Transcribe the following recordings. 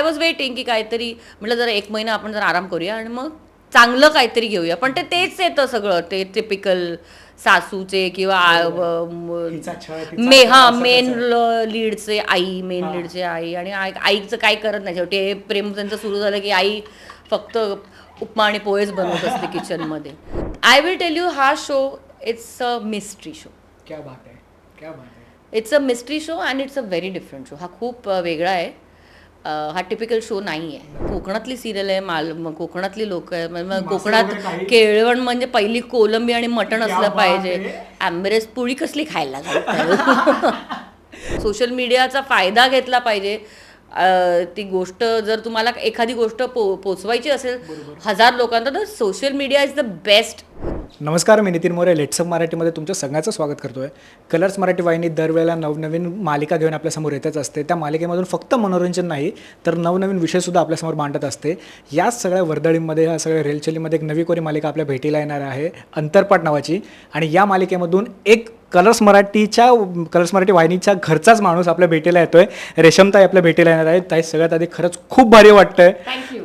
I was waiting की काहीतरी म्हटलं जरा एक महिना आपण जरा आराम करूया आणि मग चांगलं काहीतरी घेऊया. पण ते तेच येतं सगळं ते टिपिकल सासूचे किंवा म- हा असं मेन. लीडचे आई मेन. लीडचे आई आणि आई- आईचं काय करत नाही. शेवटी हे प्रेम त्यांचं सुरू झालं की आई फक्त उपमा आणि पोहेच बनवत असते किचनमध्ये. आय विल टेल यू हा show it's a mystery show क्या बात आहे क्या बात आहे. It's a mystery show and it's a very different show हा खूप वेगळा आहे. हा टिपिकल शो नाही आहे कोकणातली सिरियल आहे माल कोकणातली लोक आहे मग कोकणात? केळवण म्हणजे पहिली कोलंबी आणि मटण असलं पाहिजे आहे. आंबेरस पोळी कसली खायला सोशल मीडियाचा फायदा घेतला पाहिजे ती गोष्ट जर तुम्हाला एखादी गोष्ट पो पोचवायची असेल हजार लोकांना तर social media is the best नमस्कार मी नितीन मोरे. लेट्सअप मराठीमध्ये तुमचं सगळ्याचं स्वागत करतोय. कलर्स मराठी वाहिनी दरवेळेला नवनवीन मालिका घेऊन आपल्यासमोर येतच असते. त्या मालिकेमधून फक्त मनोरंजन नाही तर नवनवीन विषयसुद्धा आपल्यासमोर मांडत असते. याच सगळ्या वर्दळींमध्ये या सगळ्या रेलचलीमध्ये एक नवी कोरी मालिका आपल्या भेटीला येणार आहे अंतरपाट नावाची. आणि या मालिकेमधून एक कलर्स मराठीच्या कलर्स मराठी वाहिनीच्या घरचाच माणूस आपल्या भेटीला येतोय. रेशमताई आपल्या भेटीला येणार आहे ताई सगळ्यात आधी खरंच खूप भारी वाटतंय.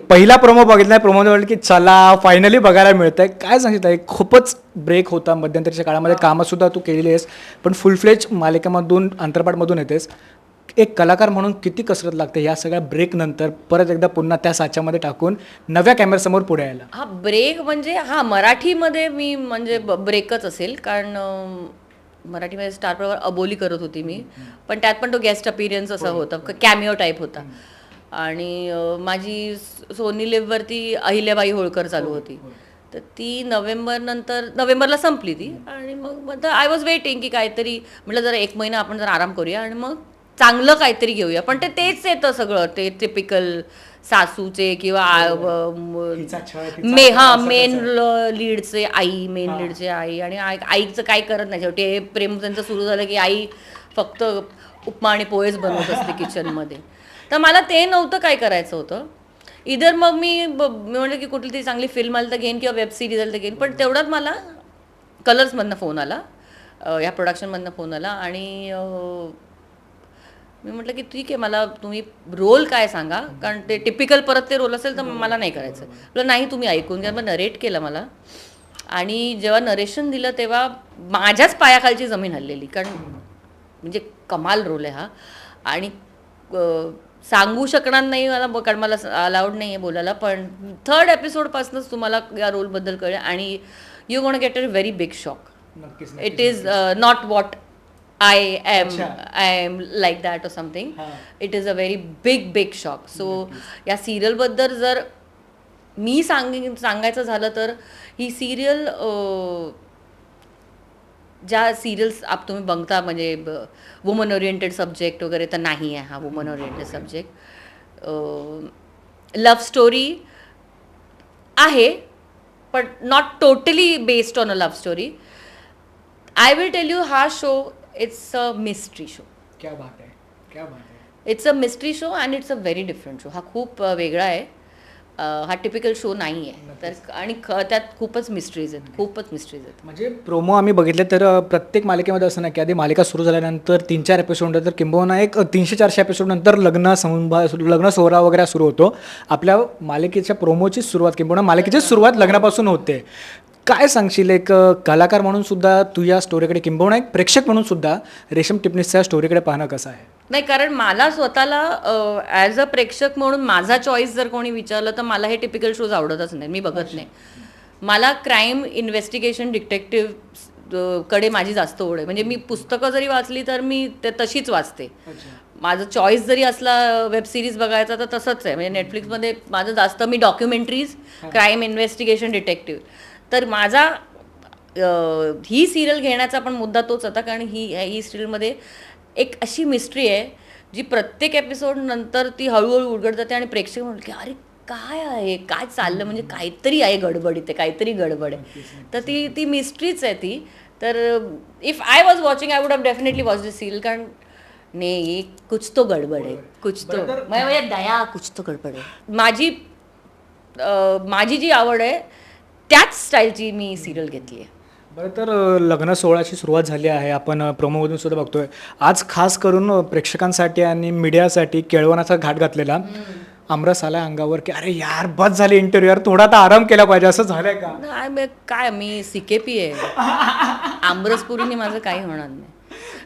पहिला प्रोमो बघितला प्रोमो वाटलं की चला फायनली बघायला मिळतंय. काय सांगितलं आहे खूपच ब्रेक होता मध्यंतरीच्या काळामध्ये. कामंसुद्धा तू केलेली आहेस. पण फुल फ्लेज मालिकेमधून अंतरपाटमधून येतेस. एक कलाकार म्हणून किती कसरत लागते या सगळ्या ब्रेक नंतर? परत एकदा पुन्हा त्या साच्यामध्ये टाकून नव्या कॅमेऱ्यासमोर पुढे यायला. हा ब्रेक म्हणजे हा मराठीमध्ये मी म्हणजे ब्रेकच असेल. कारण मराठीमध्ये स्टार प्रवाह अबोली करत होती मी. पण त्यात पण तो गेस्ट अपिरियन्स असा होता. कॅमिओ टाईप होता. आणि माझी सोनी लिव्हवरती अहिल्याबाई होळकर चालू होती. तर ती नोव्हेंबर नंतर नोव्हेंबरला संपली ती. आणि मग आय वॉज वेटिंग की काहीतरी म्हटलं जरा एक महिना आपण जरा आराम करूया आणि मग चांगलं काहीतरी घेऊया. पण ते तेच येतं सगळं. ते टिपिकल सासूचे किंवा व- म- हा मेन. लीडचे आई मेन हा. लीडचे आई आणि आई- आईचं काय करत नाही. शेवटी हे प्रेम त्यांचं सुरू झालं की आई फक्त उपमा आणि पोहेच बनवत असते किचनमध्ये. तर मला ते नव्हतं काय करायचं होतं. इधर मग मी ब- मी म्हणलं की कुठली तरी चांगली फिल्म आली तर घेईन किंवा वेब सिरीज आली तर घेईन. पण तेवढ्यात मला कलर्समधनं फोन आला. अं, या प्रोडक्शनमधनं फोन आला आणि मी म्हटलं की ठीक आहे मला तुम्ही रोल काय सांगा? कारण ते टिपिकल परत ते रोल असेल तर मला नाही करायचं. म्हटलं नाही तुम्ही ऐकून घ्या. मग नरेट केलं मला. आणि जेव्हा नरेशन दिलं तेव्हा माझ्याच पायाखालची जमीन हल्लेली. कारण म्हणजे कमाल रोल आहे हा. आणि सांगू शकणार नाही मला कारण मला अलाउड नाही आहे बोलायला. पण थर्ड एपिसोडपासूनच तुम्हाला या रोलबद्दल कळेल. आणि you gonna get a very big shock it is not what I am अच्छा. I am like that or something हा. It is a very big big shock so या सिरियलबद्दल जर मी सांग सांगायचं झालं तर ही सिरियल ज्या सिरियल्स आप तुम्ही बघता म्हणजे वुमन ओरिएंटेड सब्जेक्ट वगैरे तर नाही आहे हा woman oriented subject love story आहे पण not totally based on a love story I will tell you हा show it's a mystery show क्या बात आहे क्या बात आहे it's a mystery show and it's a very different show हा खूप वेगळा आहे. हा टिपिकल शो नाही आहे. तर आणि त्यात खूपच मिस्ट्रीज आहेत. खूपच मिस्ट्रीज आहेत. म्हणजे प्रोमो आम्ही बघितले तर प्रत्येक मालिकेमध्ये असं नाही की आधी मालिका सुरू झाल्यानंतर तीन चार एपिसोड नंतर किंबहुना एक तीनशे चारशे एपिसोड नंतर लग्न संभा लग्न सोहळा वगैरे सुरू होतो. आपल्या मालिकेच्या प्रोमोची सुरुवात किंबहुना मालिकेची सुरुवात लग्नापासून होते. काय सांगशील? एक कलाकार म्हणून सुद्धा तू या स्टोरीकडे किंबहुना एक प्रेक्षक म्हणून सुद्धा रेशम टिपणीसच्या स्टोरीकडे पाहणं कसं आहे? नाही कारण मला स्वतःला ॲज अ प्रेक्षक म्हणून माझा चॉईस जर कोणी विचारलं तर मला हे टिपिकल शोज आवडतच नाही मी बघत नाही. मला क्राईम इन्व्हेस्टिगेशन डिटेक्टिव्हकडे माझी जास्त ओढ आहे. म्हणजे मी पुस्तकं जरी वाचली तर मी ते तशीच वाचते. माझं चॉईस जरी असला वेब सिरीज बघायचा तर तसंच आहे. म्हणजे नेटफ्लिक्समध्ये माझं जास्त मी डॉक्युमेंटरीज क्राईम इन्व्हेस्टिगेशन डिटेक्टिव्ह तर माझा ही सिरियल घेण्याचा पण मुद्दा तोच होता कारण ही ही सिरियलमध्ये एक अशी मिस्ट्री आहे जी प्रत्येक एपिसोड नंतर ती हळूहळू उलगड जाते आणि प्रेक्षक म्हणतात की अरे काय आहे? काय चाललं? म्हणजे काहीतरी आहे गडबड इथे काहीतरी गडबड आहे. तर ती ती मिस्ट्रीच आहे ती. तर if I was watching I would have definitely watch this serial कारण नाही कुछ तो गडबड आहे कुछ तो. म्हणजे दया कुछ तो गडबड आहे. माझी माझी जी आवड आहे त्याच स्टाईलची मी सिरियल घेतली आहे. बरं तर लग्न सोहळ्याची सुरुवात झाली आहे. आपण प्रोमोमधून सुद्धा बघतोय. आज खास करून प्रेक्षकांसाठी आणि मीडियासाठी केळवणाचा घाट घातलेला. आमरस आलाय अंगावर की अरे यार बस झाली इंटरव्ह्यू यार थोडा आता आराम केला पाहिजे. असं झालंय का? नाही मी काय मी सिकेपी आहे. आमरसपुरीने माझं काही होणार नाही.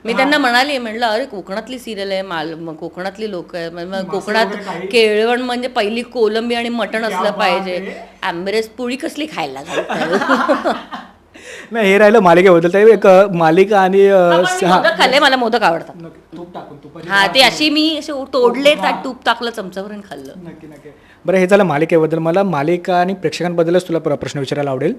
मी त्यांना म्हणाली म्हणलं अरे कोकणातली सिरियल आहे माल कोकणातली लोक आहे मग- कोकणात केळवण म्हणजे पहिली कोलंबी आणि मटण असलं पाहिजे. आंबरस पोळी कसली खायला? नाही हे राहिलं मालिकेबद्दल एक मालिका आणि खाल्ले मला मोदक आवडतात. हा ते अशी मी असे तोडले त्यात तूप टाकलं चमचावर आणि खाल्लं. नक्की नक्की. बरं हे झालं मालिकेबद्दल. मला मालिका आणि प्रेक्षकांबद्दलच तुला प्र- प्रश्न विचारायला आवडेल.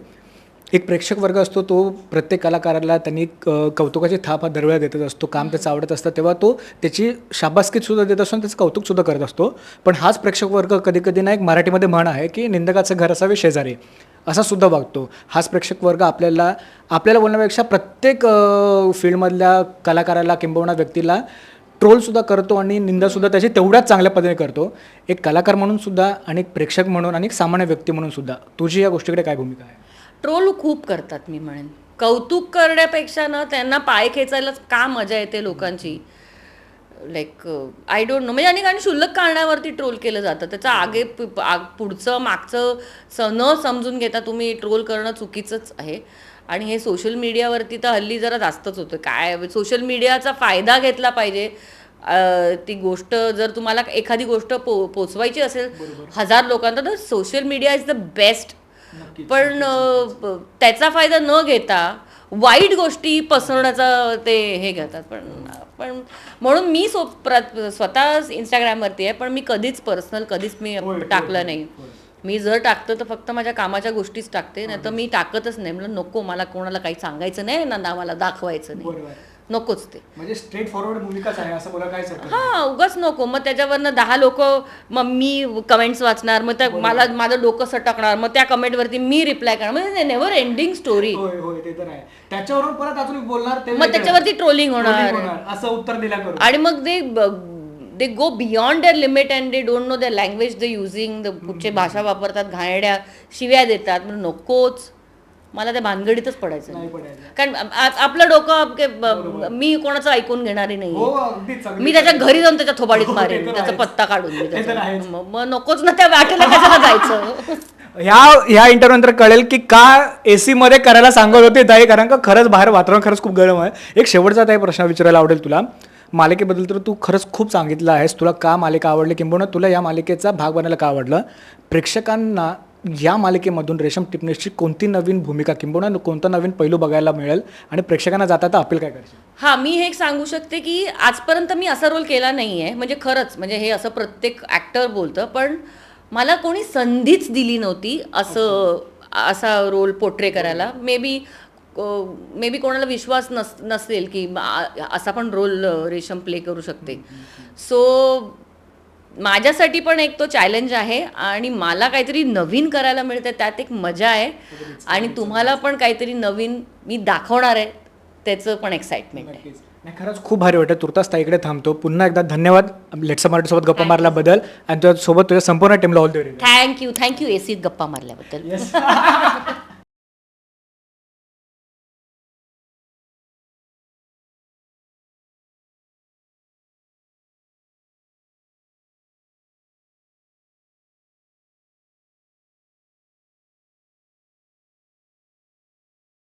एक प्रेक्षक वर्ग असतो तो प्रत्येक कलाकाराला त्यांनी क- कौतुकाची थाप हा दरवेळा देतच असतो. काम त्याचं आवडत असतं तेव्हा तो त्याची शाबासकीत सुद्धा देत असतो आणि त्याचं कौतुक सुद्धा करत असतो. पण हाच प्रेक्षक वर्ग कधी कधी ना एक मराठीमध्ये म्हण आहे की निंदकाचं घर असावे शेजारी. असा सुद्धा वागतो. हाच प्रेक्षक वर्ग आपल्याला आपल्याला बोलण्यापेक्षा प्रत्येक फील्डमधल्या कलाकाराला किंबहुना व्यक्तीला ट्रोलसुद्धा करतो आणि निंदासुद्धा त्याची तेवढ्याच चांगल्या पद्धतीने करतो. एक कलाकार म्हणून सुद्धा आणि एक प्रेक्षक म्हणून आणि एक सामान्य व्यक्ती म्हणून सुद्धा. तुझी या गोष्टीकडे काय भूमिका आहे? ट्रोल खूप करतात मी म्हणेन. कौतुक करण्यापेक्षा ना त्यांना पाय खेचायलाच का मजा येते लोकांची? लाईक आय डोंट नो म्हणजे आणि कारण क्षुल्लक कारणावरती ट्रोल केलं जातं. त्याचं आगे प- आ- पुढचं मागचं स न समजून घेता तुम्ही ट्रोल करणं चुकीचंच आहे. आणि हे सोशल मीडियावरती तर हल्ली जरा जास्तच होतं. काय सोशल मीडियाचा फायदा घेतला पाहिजे. ती गोष्ट जर तुम्हाला एखादी गोष्ट पो पोचवायची असेल हजार लोकांना तर social media is the best पण त्याचा फायदा न घेता वाईट गोष्टी पसरवण्याचा ते हे घेतात. पण पण म्हणून मी सो प्र- स्वतः इंस्टाग्रामवरती आहे पण मी कधीच पर्सनल कधीच मी टाकलं नाही. मी जर टाकतं तर फक्त माझ्या कामाच्या गोष्टीच टाकते नाही तर मी टाकतच नाही. म्हणलं नको मला कोणाला काही सांगायचं नाही ना ना मला दाखवायचं नाही. नकोच ते. म्हणजे स्ट्रेट फॉरवर्ड भूमिकाच आहे असं बोला काय हा उगाच नको. मग त्याच्यावरनं दहा लोक मग मी कमेंट्स वाचणार मग त्या मला माझं डोकं सटकणार मग त्या कमेंटवरती मी रिप्लाय करणार. म्हणजे नेव्हर एंडिंग स्टोरी होय होय ते तर आहे. त्याच्यावरून परत अजून बोलणार मग त्याच्यावरती ट्रोलिंग होणार. असं उत्तर दिल्या करू आणि मग ते they go beyond their limit and they don't know the language they using the कुठचे भाषा वापरतात घाणेड्या शिव्या देतात. म्हणून नकोच. मला त्या भानगडीतच पडायचं नाही. नाही पडायचं कारण आ- आपलं डोकं ब- मी कोणाचं ऐकून घेणारी नाही हो अगदीच अगदीच. मी त्याच्या घरी जाऊन त्याच्या थोबाडीत हो, ते मारेन तर त्याचा आहेच. पत्ता काढून मी ते तर त्याचा. आहेच. मग मग नकोच ना त्या वाटेला कशाला जायचं ह्या ह्या इंटरव्ह्यू नंतर कळेल की का एसी मध्ये करायला सांगत होते ताई कारण का खरंच बाहेर वातावरण खरंच खूप गरम आहे एक शेवटचा ताई प्रश्न विचारायला आवडेल तुला मालिकेबद्दल तर तू खरंच खूप सांगितलं आहेस तुला का मालिका आवडली किंबहुना तुला या मालिकेचा भाग बनायला का आवडलं प्रेक्षकांना या मालिकेमधून रेशम टिपनेसची कोणती नवीन भूमिका किंबहुना कोणता नवीन पैलू बघायला मिळेल आणि प्रेक्षकांना जाता अपील काय करशील हा मी हे एक सांगू शकते की आजपर्यंत मी असा रोल केला नाही आहे म्हणजे खरंच म्हणजे हे असं प्रत्येक ॲक्टर बोलतं पण मला कोणी संधीच दिली नव्हती असं असा रोल पोट्रे करायला. मे बी मे बी कोणाला विश्वास नस नसेल की असा पण रोल रेशम प्ले करू शकते. सो माझ्यासाठी पण एक तो चॅलेंज आहे आणि मला काहीतरी नवीन करायला मिळतं त्यात एक मजा आहे. आणि तुम्हाला पण काहीतरी नवीन मी दाखवणार आहे त्याचं पण एक्साइटमेंट आहे. नाही खरंच खूप भारी वाटतं तुर्तास ताईकडे थांबतो. पुन्हा एकदा धन्यवाद. लेट्स मराठीसोबत गप्पा मारल्याबद्दल. आणि तुझ्यासोबत तुझ्या संपूर्ण टीमला all the thank you thank you एसीत गप्पा मारल्याबद्दल.